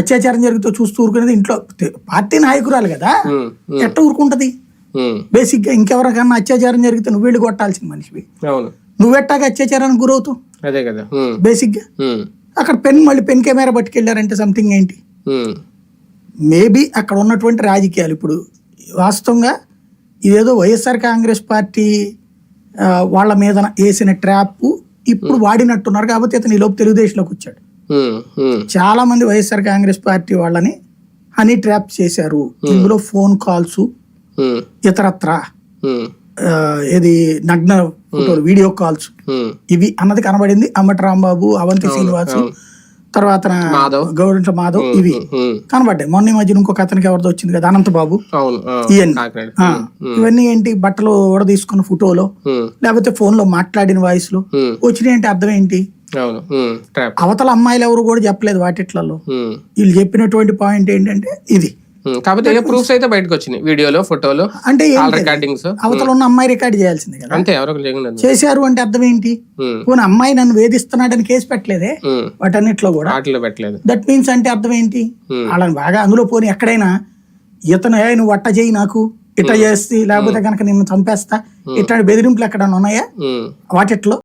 అత్యాచారం జరిగితే చూస్తూ ఊరుకునేది ఇంట్లో పార్టీ నాయకురాలు కదా. ఎట్ట ఊరుకుంటది? బేసిక్గా ఇంకెవరికన్నా అత్యాచారం జరిగితే నువ్వు వెళ్ళి కొట్టాల్సిన మనిషివి. అవును. నువ్వెట్టాగా అత్యాచారానికి గురవుతావు? అదే కదా. బేసిక్గా అక్కడ పెన్ మళ్ళీ పెన్ కెమెరా పట్టుకెళ్ళారంటే సంథింగ్ ఏంటి? మేబీ అక్కడ ఉన్నటువంటి రాజకీయాలు ఇప్పుడు వాస్తవంగా ఇదేదో వైఎస్ఆర్ కాంగ్రెస్ పార్టీ వాళ్ళ మీద వేసిన ట్రాప్ ఇప్పుడు వాడినట్టున్నారు కాబట్టి ఇతను ఈ లోపు తెలుగుదేశంలోకి వచ్చాడు. చాలా మంది వైఎస్ఆర్ కాంగ్రెస్ పార్టీ వాళ్ళని హనీ ట్రాప్ చేశారు. ఇందులో ఫోన్ కాల్స్ ఇతరత్ర ఏది నగ్న ఫోటోలు వీడియో కాల్స్ ఇవి అన్నది కనబడింది. అమ్మటి రాంబాబు అవంతి శ్రీనివాసు. తర్వాత. గౌరింట మాధవ్ ఇవి కనబడ్డాయి. మొన్న ఈ మధ్యన ఇంకొక అతనికి ఎవరిదో వచ్చింది కదా అనంతబాబు. ఇవన్నీ ఇవన్నీ ఏంటి? బట్టలు తీసుకున్న ఫోటోలో లేకపోతే ఫోన్లో మాట్లాడిన వాయిస్లో వచ్చినాయి అంటే అర్థం ఏంటి? అవతల అమ్మాయిలు ఎవరు కూడా చెప్పలేదు వాటిట్లలో. వీళ్ళు చెప్పినటువంటి పాయింట్ ఏంటంటే ఇది. కాకపోతే ఏ ప్రూఫ్స్ అయితే బయటకు వచ్చినాయి. వీడియోలో ఫోటోలో అంటే? రికార్డింగ్స్ అవతల ఉన్న అమ్మాయి రికార్డ్ చేయాల్సిందే కదా. అంతే చేశారు అంటే అర్థం ఏంటి? పోనీ అమ్మాయి నన్ను వేధిస్తున్నాడని కేసు పెట్టలేదే? వాటన్నిటిలో కూడా. వాటిలో పెట్టలేదు. దట్ మీన్స్ అంటే అర్థం ఏంటి. వాళ్ళని బాగా అందులో పోనీ ఎక్కడైనా ఇతను ఏ నువ్వు వట్ట చేయి నాకు. ఇట్ట చేస్తే లేకపోతే కనుక నిన్ను చంపేస్తా. ఇట్లాంటి బెదిరింపులు ఎక్కడైనా ఉన్నాయా? వాటిట్లో.